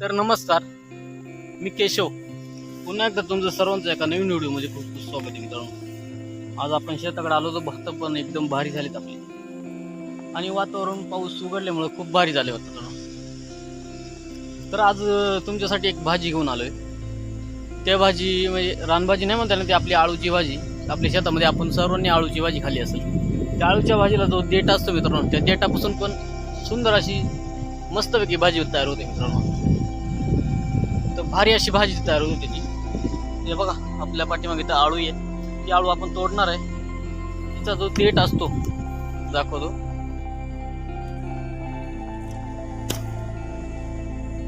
तर नमस्कार मी केशव. पुन्हा एकदा तुमचं सर्वांचं एका नवीन व्हिडिओमध्ये खूप खूप स्वागत आहे मित्रांनो. आज आपण शेताकडे आलो तर भात पण एकदम भारी झालेत आपली. आणि वातावरण पाऊस उघडल्यामुळे खूप भारी झाले होते तर आज तुमच्यासाठी एक भाजी घेऊन आलोय. त्या भाजी म्हणजे रानभाजी नाही म्हणता ना ती आपली आळूची भाजी. आपल्या शेतामध्ये आपण सर्वांनी आळूची भाजी खाल्ली असेल. त्या आळूच्या भाजीला जो देठ असतो मित्रांनो त्या देठापासून पण सुंदर अशी मस्तपैकी भाजी तयार होते मित्रांनो. तर भारी अशी भाजी तयार होते त्याची. हे बघा आपल्या पाठीमागे इथं आळू आहे ती आळू आपण तोडणार आहे. तिचा जो देठ असतो दाखवतो.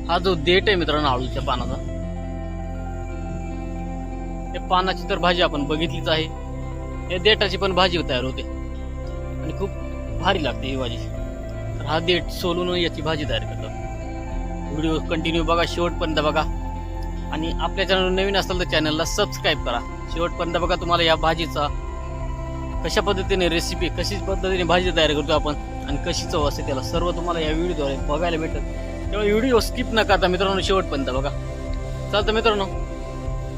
हा जो देठ आहे मित्रांनो आळूच्या पानाचा. त्या पानाची तर भाजी आपण बघितलीच आहे. या देठाची पण भाजी तयार होते. आणि खूप भारी लागते ही भाजी. तर हा देठ सोलून याची भाजी तयार करतात व्हिडिओ कंटिन्यू बघा शेवटपर्यंत बघा. आणि आपल्या चॅनल नवीन असेल तर चॅनलला सबस्क्राईब करा. शेवटपर्यंत बघा तुम्हाला या भाजीचा कशा पद्धतीने रेसिपी कशी पद्धतीने भाजी तयार करतो आपण आणि कशी चव असते त्याला सर्व तुम्हाला या व्हिडिओद्वारे बघायला भेटत तेव्हा व्हिडिओ स्किप न करता मित्रांनो शेवटपर्यंत बघा. चालतं मित्रांनो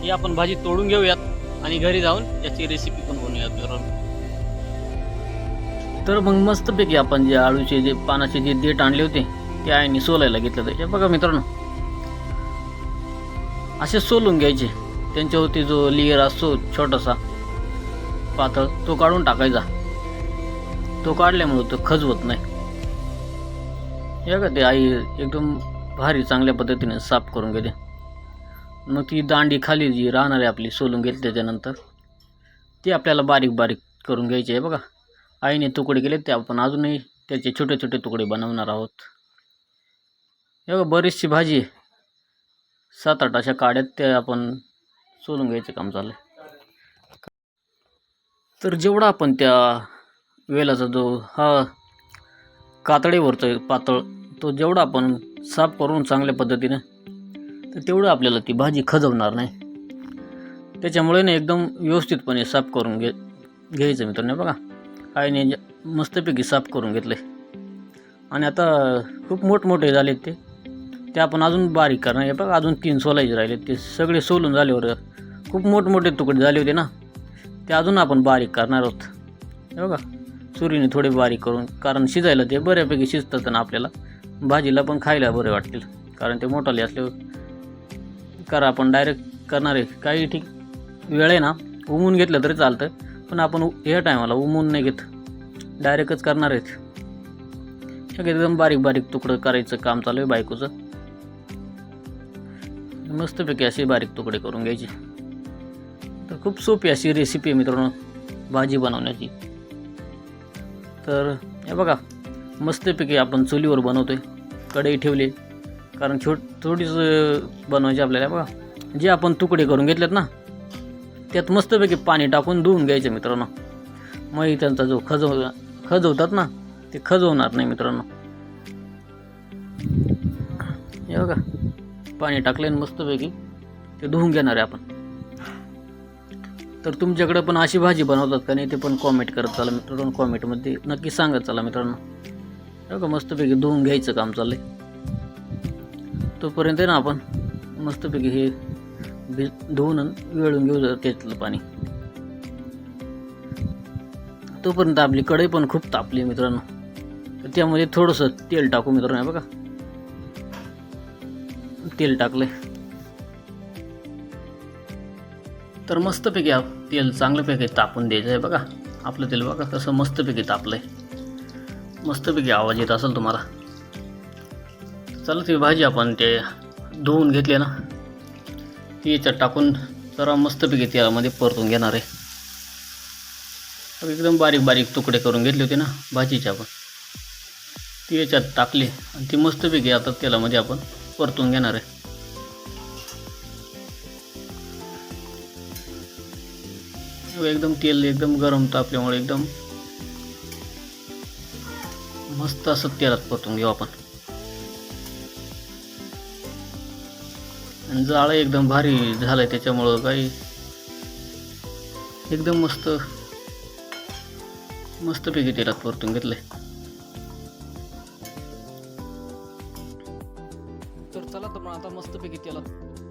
ही आपण भाजी तोडून घेऊयात आणि घरी जाऊन याची रेसिपी पण बनवूयात मित्रांनो. तर मग मस्तपैकी आपण जे आळूचे जे पानाचे जे देठ आणले होते ते आईने सोलायला घेतलं तर हे बघा मित्रांनो असे सोलून घ्यायचे. त्यांच्यावरती जो लेअर असतो छोटासा पातळ तो काढून टाकायचा. तो काढल्यामुळे तो खजवत नाही. हे का ते आई एकदम भारी चांगल्या पद्धतीने साफ करून घेते. मग ती दांडी खाली जी राहणार आहे आपली सोलून घेतली त्याच्यानंतर ती आपल्याला बारीक बारीक करून घ्यायची आहे बघा. आईने तुकडे केले ते आपण अजूनही त्याचे छोटे छोटे तुकडे बनवणार आहोत. हे बघा बरीचशी भाजी आहे. सात आठ अशा काड्यात ते आपण सोलून घ्यायचं काम चाललं आहे तर जेवढा आपण त्या वेलाचा जो हा कातडीवरचा पातळ तो जेवढा आपण साफ करून चांगल्या पद्धतीनं तर तेवढं आपल्याला ती भाजी खजवणार नाही. त्याच्यामुळे ना एकदम व्यवस्थितपणे साफ करून घे घ्यायचं मित्रांनो बघा. आईने ज- मस्तपैकी साफ करून घेतले आणि आता खूप मोठमोठे झाले ते. ते आपण अजून बारीक करणार. हे बघा अजून तीन सोलायचे राहिले. ते सगळे सोलून झाल्यावर खूप मोठमोठे तुकडे झाले होते ना. ते अजून आपण बारीक करणार आहोत. हे बघा सुरीने थोडे बारीक करून कारण शिजायला ते बऱ्यापैकी शिजतात ना आपल्याला. भाजीला पण खायला बरे वाटतील कारण ते मोठाले असल्यावर. करा आपण डायरेक्ट करणार आहे. काही ठीक वेळ आहे ना उमून घेतलं तरी चालतं पण आपण या टायमाला उमून नाही घेत. डायरेक्टच करणार आहेत. एकदम बारीक बारीक तुकडं करायचं काम चालू आहे बायकोचं. मस्तपैकी असे बारीक तुकडे करून घ्यायचे. तर खूप सोपी अशी रेसिपी आहे मित्रांनो भाजी बनवण्याची. तर हे बघा मस्तपैकी आपण चुलीवर बनवतो आहे कढई ठेवली. कारण छोट थोडीच बनवायची आपल्याला बघा. जे आपण तुकडे करून घेतलेत ना त्यात मस्तपैकी पाणी टाकून धुवून घ्यायचं मित्रांनो. मग त्यांचा जो खजव खजवतात ना ते खजवणार नाही मित्रांनो. हे बघा. पाणी टाकले मस्तपैकी ते धुवून घेणार आहे आपण. तर तुमच्याकडे पण अशी भाजी बनवतात का नाही ते पण कॉमेंट करत चला मित्रांनो कॉमेंटमध्ये नक्की सांगत चला मित्रांनो. बघा मस्तपैकी धुवून घ्यायचं काम चाललंय. तोपर्यंत आहे ना आपण मस्तपैकी हे भि धुवून वेळून घेऊ त्यातलं पाणी. तोपर्यंत आपली कढई पण खूप तापली मित्रांनो. तर त्यामध्ये थोडंसं तेल टाकू मित्रांनो बघा. तेल टाकलंय. तर मस्तपैकी आप तेल चांगल्यापैकी तापून द्यायचं आहे बघा. आपलं तेल बघा कसं मस्तपैकी तापलंय. मस्तपैकी आवाज येत असेल तुम्हाला. चला ती भाजी आपण ते धुवून घेतली ना. ती याच्यात टाकून जरा मस्तपैकी तेलामध्ये परतून घेणार आहे. एकदम बारीक बारीक तुकडे करून घेतले होते ना भाजीचे आपण. ती याच्यात टाकली आणि ती मस्तपैकी आता तेलामध्ये आपण परतून घेणार आहे. एकदम तेल एकदम गरम तापल्यामुळे एकदम मस्त असं तेलात परतून घेऊ आपण. आणि जाळं एकदम भारी झालंय त्याच्यामुळं काही एकदम मस्त मस्तपैकी तेलात परतून घेतलंय.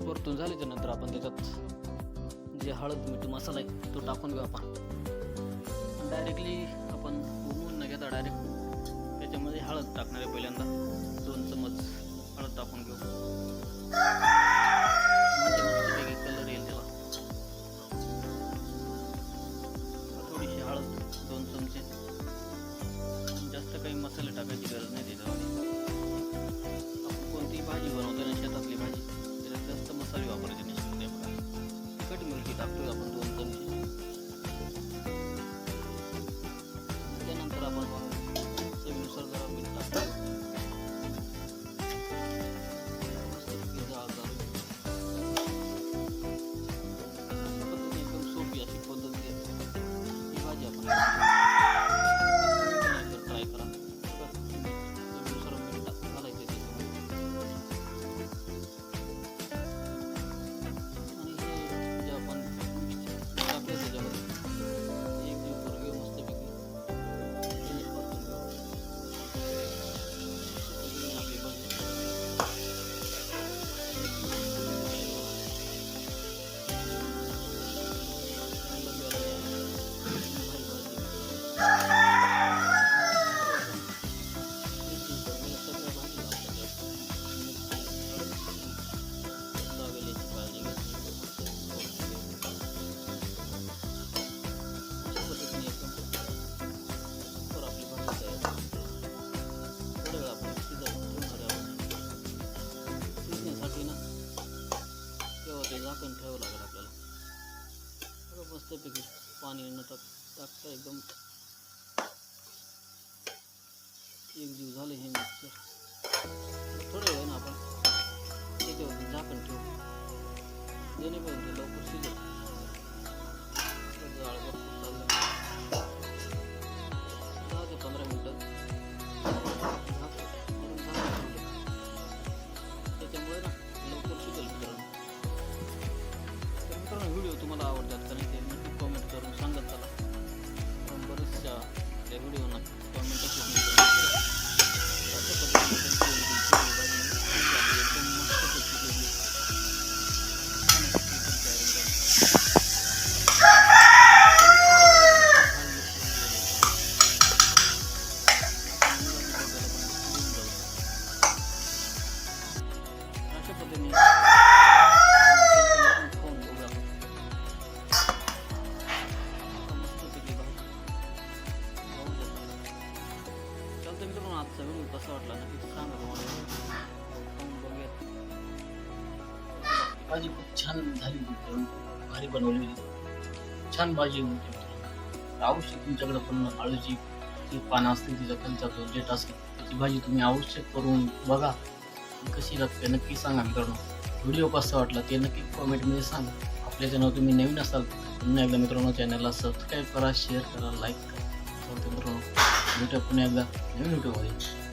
परतून झाल्याच्यानंतर आपण त्याच्यात जे हळद मीठ मसाला आहे तो टाकून घेऊ आपण. डायरेक्टली आपण उमून न घेता डायरेक्ट त्याच्यामध्ये हळद टाकणार आहे पहिल्यांदा. दोन चमच हळद टाकून घेऊ. Bye. चालतं मित्रांनो आजचा व्हिडिओ कसा वाटला नक्की सांगा तुम्हाला भाजी खूप छान झाली मित्रांनो. भारी बनवली होती. छान भाजी होती. आवश्यक तुमच्याकडे पण आळूची ती पानं असतील तिचा खालचा तो डेट असेल त्याची भाजी तुम्ही आवश्यक करून बघा. कशी लागते नक्की सांगा मित्रांनो. व्हिडिओ कसा वाटला ते नक्की कॉमेंटमध्ये सांगा. आपल्या चॅनल तुम्ही नवीन असाल पुन्हा एकदा मित्रांनो चॅनलला सबस्क्राईब करा शेअर करा लाईक करा चालते मित्रांनो भेटूया पुन्हा एकदा नवीन व्हिडिओमध्ये